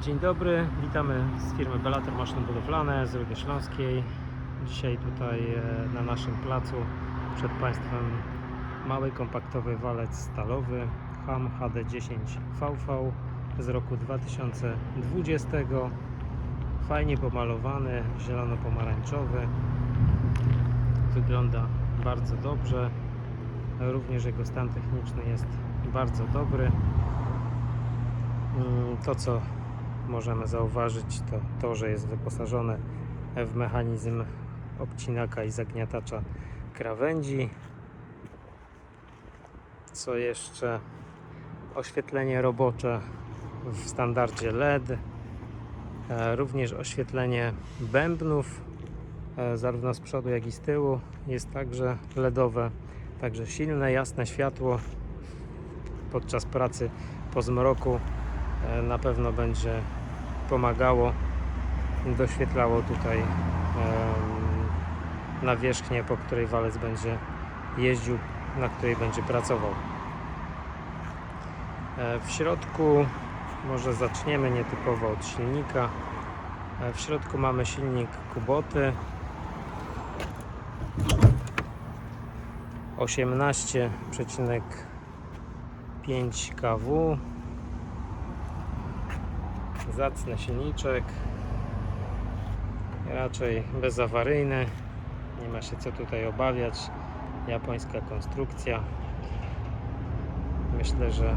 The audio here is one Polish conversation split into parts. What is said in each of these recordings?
Dzień dobry, witamy z firmy Bellator Maszyny Budowlane z Rudy Śląskiej. Dzisiaj tutaj e, na naszym placu przed Państwem mały kompaktowy walec stalowy HAM HD10VV z roku 2020. Fajnie pomalowany, zielono-pomarańczowy. Wygląda bardzo dobrze. Również jego stan techniczny jest bardzo dobry. Mm, To, co możemy zauważyć, to to, że jest wyposażone w mechanizm obcinaka i zagniatacza krawędzi. Co jeszcze? Oświetlenie robocze w standardzie LED. E, Również oświetlenie bębnów, e, zarówno z przodu, jak i z tyłu, jest także LEDowe. Także silne, jasne światło podczas pracy po zmroku na pewno będzie pomagało, doświetlało tutaj nawierzchnię, po której walec będzie jeździł, na której będzie pracował. E, W środku może zaczniemy nietypowo od silnika. E, W środku mamy silnik Kuboty 18,5 kW zacny silniczek. Raczej bezawaryjny. Nie ma się co tutaj obawiać. Japońska konstrukcja. Myślę, że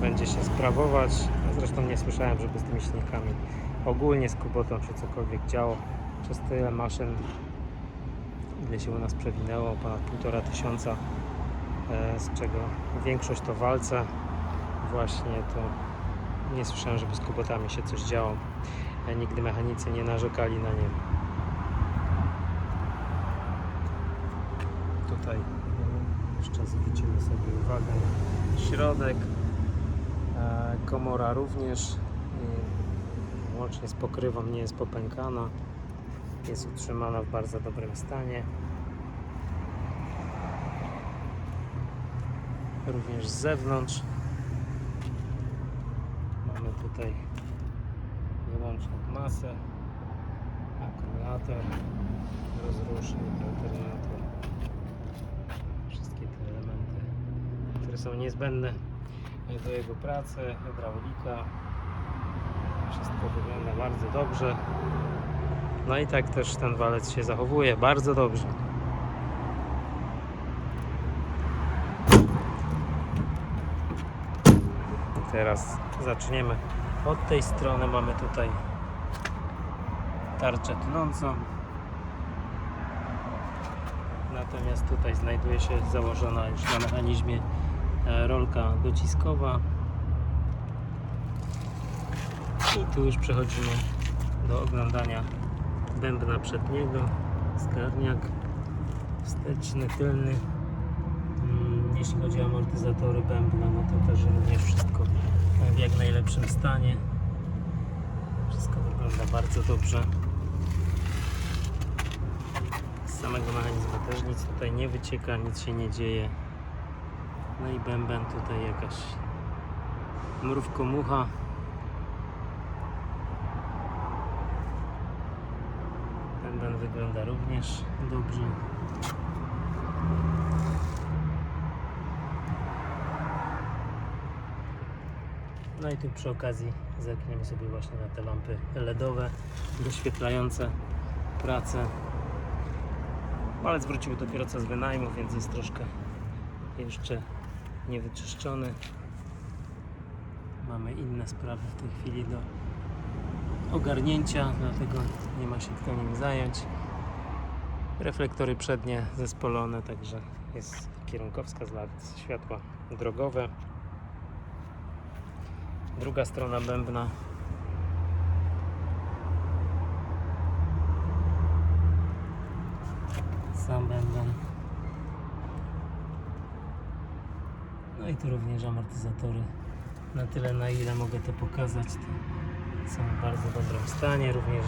będzie się sprawować. Zresztą nie słyszałem, żeby z tymi silnikami ogólnie z Kubotą się cokolwiek działo. Przez tyle maszyn ile się u nas przewinęło ponad półtora tysiąca e, z czego większość to walce. Właśnie to nie słyszałem, żeby z kubotami się coś działo. E, Nigdy mechanicy nie narzekali na nie. Tutaj e, jeszcze zwrócimy sobie uwagę na środek. E, Komora również łącznie z pokrywą nie jest popękana. Jest utrzymana w bardzo dobrym stanie. Również z zewnątrz tutaj wyłączną masę, akumulator, rozrusznik, alternator. Wszystkie te elementy, które są niezbędne do jego pracy, hydraulika. Wszystko wygląda bardzo dobrze. No i tak też ten walec się zachowuje bardzo dobrze. Teraz zaczniemy od tej strony. Mamy tutaj tarczę tnącą. Natomiast tutaj znajduje się założona już na mechanizmie e, rolka dociskowa. I tu już przechodzimy do oglądania bębna przedniego, zgarniak wsteczny, tylny. Mm, Jeśli chodzi o amortyzatory bębna, no to też również wszystko w jak najlepszym stanie. Wszystko wygląda bardzo dobrze. Z samego mechanizmu też nic tutaj nie wycieka, nic się nie dzieje. No i bęben tutaj jakaś mrówko mucha. Bęben wygląda również dobrze. No i tu przy okazji zerkniemy sobie właśnie na te lampy LEDowe, doświetlające pracę. Palec wrócił dopiero co z wynajmu, więc jest troszkę jeszcze niewyczyszczony. Mamy inne sprawy w tej chwili do ogarnięcia, dlatego nie ma się kto nim zająć. Reflektory przednie zespolone, także jest kierunkowskaz światła drogowe. Druga strona bębna. Sam bęben. No i tu również amortyzatory. Na tyle na ile mogę to pokazać, to są w bardzo dobrym stanie. Również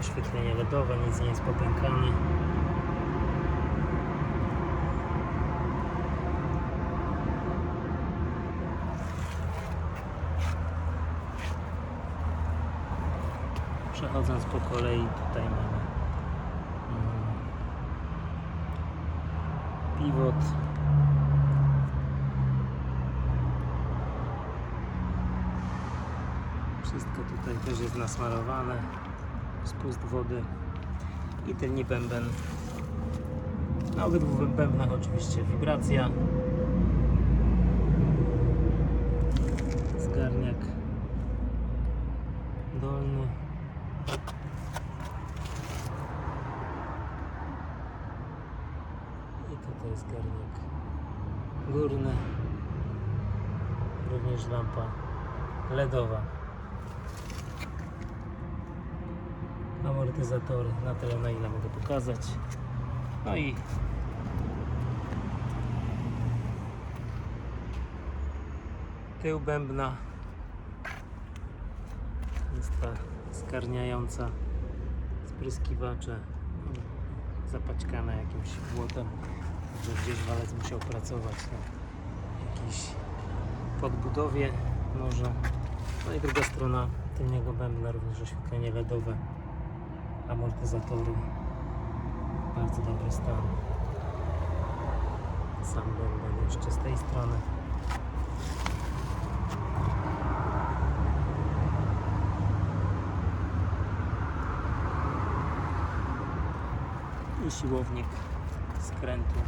oświetlenie LEDowe, nic nie jest popękane. Przechodząc po kolei, tutaj mamy mm, pivot. Wszystko tutaj też jest nasmarowane. Spust wody i tylni bęben. Na obydwu bębnach oczywiście wibracja. Zgarniak dolny. Garniak górny. Również lampa LEDowa. Amortyzatory na tyle na ile mogę pokazać. No i tył bębna jest ta skarniająca spryskiwacze no, zapaćkane jakimś błotem że gdzieś walec musiał pracować na jakiejś podbudowie może. No i druga strona tylniego bębna również oświetlenie LEDowe. Amortyzatory bardzo dobry stan. Sam bęben jeszcze z tej strony. I siłownik skrętu.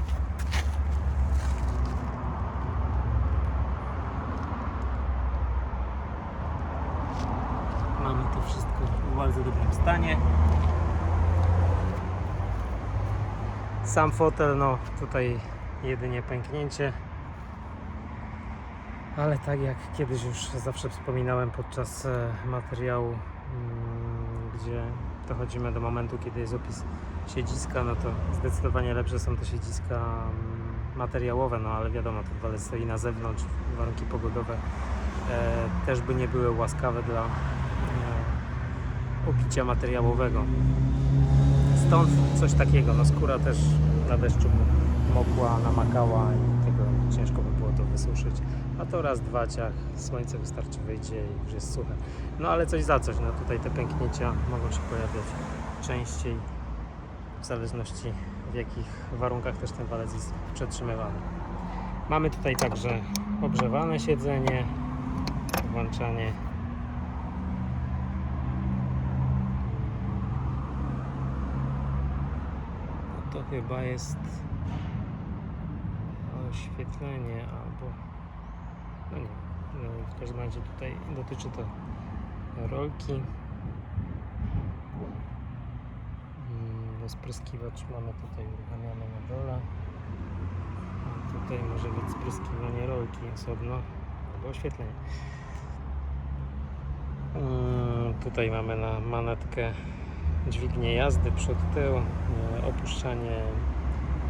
Mamy to wszystko w bardzo dobrym stanie. Sam fotel, no tutaj jedynie pęknięcie. Ale tak jak kiedyś już zawsze wspominałem podczas e, materiału, mm, gdzie dochodzimy do momentu, kiedy jest opis siedziska, no to zdecydowanie lepsze są te siedziska mm, materiałowe, no ale wiadomo, to walec stoi na zewnątrz, warunki pogodowe e, też by nie były łaskawe dla e, obicia materiałowego. Stąd coś takiego, no skóra też na deszczu mokła, namakała i tego ciężko by było to wysuszyć. A to raz, dwa ciach, słońce wystarczy wyjdzie i już jest suche. No ale coś za coś, no tutaj te pęknięcia mogą się pojawiać częściej w zależności w jakich warunkach też ten walec jest przetrzymywany. Mamy tutaj także ogrzewane siedzenie, włączanie no to chyba jest oświetlenie albo no nie, no w każdym razie tutaj dotyczy to rolki Rozpryskiwacz mamy tutaj uruchamiany na dole. Tutaj może być spryskiwanie rolki osobno albo oświetlenie. Mm, Tutaj mamy na manetkę dźwignię jazdy przód tył, e, opuszczanie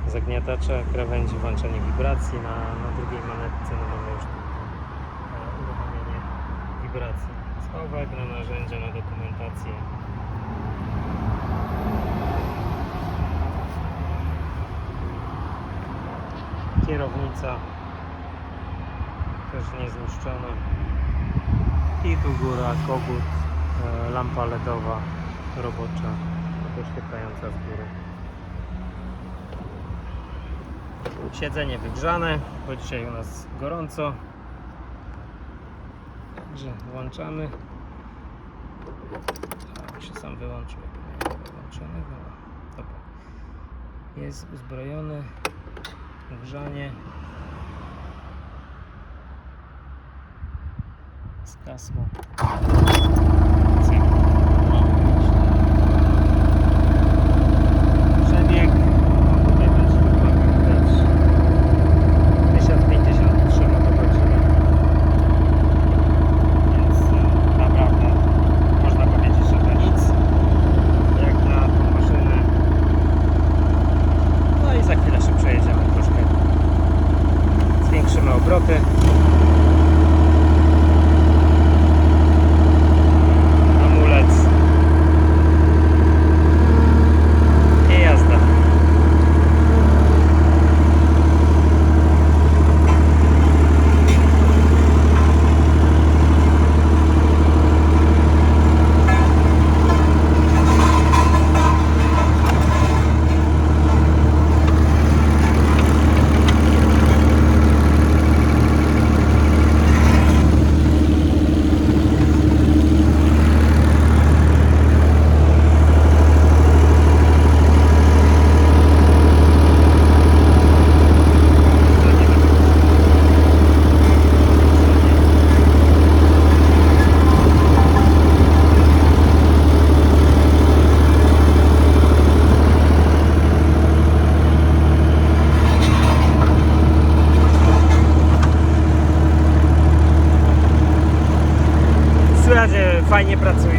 zagniatacza krawędzi, włączanie wibracji. Na, na drugiej manetce no mamy już e, uruchomienie wibracji. Schowek na narzędzia, na dokumentację. Kierownica też niezniszczona. I tu góra, kogut, e, lampa LEDowa robocza doświetlająca z góry. Siedzenie wygrzane bo dzisiaj u nas gorąco. Także włączamy. A, się sam wyłączył jest uzbrojony grzanie zgasło fajnie pracuje.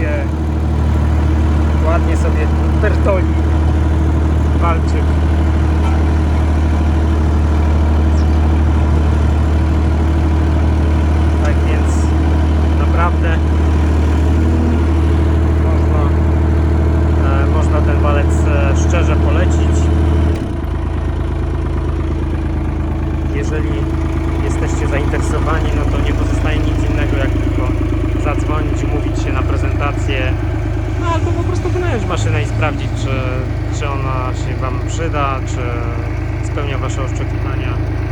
sprawdzić, czy, czy ona się Wam przyda, czy spełnia Wasze oczekiwania.